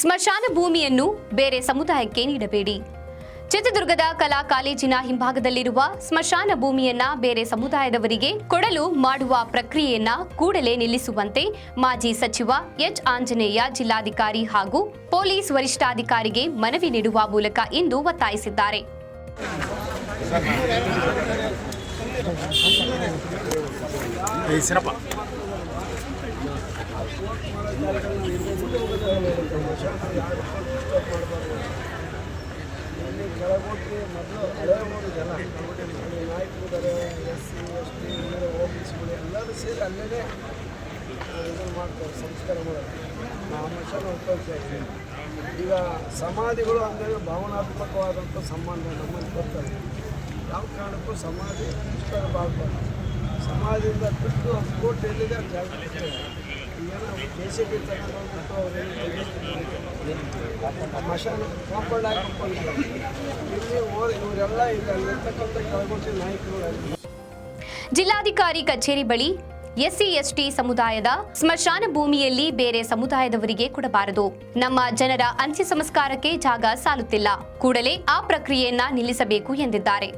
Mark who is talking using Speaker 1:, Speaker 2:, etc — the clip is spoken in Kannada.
Speaker 1: ಸ್ಮಶಾನ ಭೂಮಿಯನ್ನು ಬೇರೆ ಸಮುದಾಯಕ್ಕೆ ನೀಡಬೇಡಿ. ಚಿತ್ರದುರ್ಗದ ಕಲಾ ಕಾಲೇಜಿನ ಹಿಂಭಾಗದಲ್ಲಿರುವ ಸ್ಮಶಾನ ಭೂಮಿಯನ್ನ ಬೇರೆ ಸಮುದಾಯದವರಿಗೆ ಕೊಡಲು ಮಾಡುವ ಪ್ರಕ್ರಿಯೆಯನ್ನ ಕೂಡಲೇ ನಿಲ್ಲಿಸುವಂತೆ ಮಾಜಿ ಸಚಿವ ಎಚ್. ಆಂಜನೇಯ ಜಿಲ್ಲಾಧಿಕಾರಿ ಹಾಗೂ ಪೊಲೀಸ್ ವರಿಷ್ಠಾಧಿಕಾರಿಗೆ ಮನವಿ ನೀಡುವ ಮೂಲಕ ಇಂದು ಒತ್ತಾಯಿಸಿದ್ದಾರೆ.
Speaker 2: ಹೆಸರಪ್ಪ
Speaker 3: ಕೆಳಗೋಟಿ ಮೊದಲು ಅಲ್ಲಿ ಇದನ್ನು ಮಾಡ್ತಾರೆ ಇದ್ದೀವಿ ಈಗ ಸಮಾಧಿಗಳು ಅಂದರೆ ಭಾವನಾತ್ಮಕವಾದಂಥ ಸಂಬಂಧ ನಮ್ಮಲ್ಲಿ ಬರ್ತದೆ ಯಾವ ಕಾರಣಕ್ಕೂ ಸಮಾಧಿ ಇಷ್ಟಬಾರ್ದು ಸಮಾಧಿಯಿಂದ ಬಿಟ್ಟು ಕೋಟಿ ಎಲ್ಲಿದೆ ಅಲ್ಲಿ ಮಶಾನ ಇವರೆಲ್ಲ
Speaker 1: ಜಿಲ್ಲಾಧಿಕಾರಿ ಕಚೇರಿ ಬಳಿ ಎಸ್ಸಿ ಎಸ್ಟಿ ಸಮುದಾಯದ ಸ್ಮಶಾನ ಭೂಮಿಯಲ್ಲಿ ಬೇರೆ ಸಮುದಾಯದವರಿಗೆ ಕೊಡಬಾರದು. ನಮ್ಮ ಜನರ ಅಂತ್ಯ ಸಂಸ್ಕಾರಕ್ಕೆ ಜಾಗ ಸಾಲುತ್ತಿಲ್ಲ. ಕೂಡಲೇ ಆ ಪ್ರಕ್ರಿಯೆಯನ್ನ ನಿಲ್ಲಿಸಬೇಕು ಎಂದಿದ್ದಾರೆ.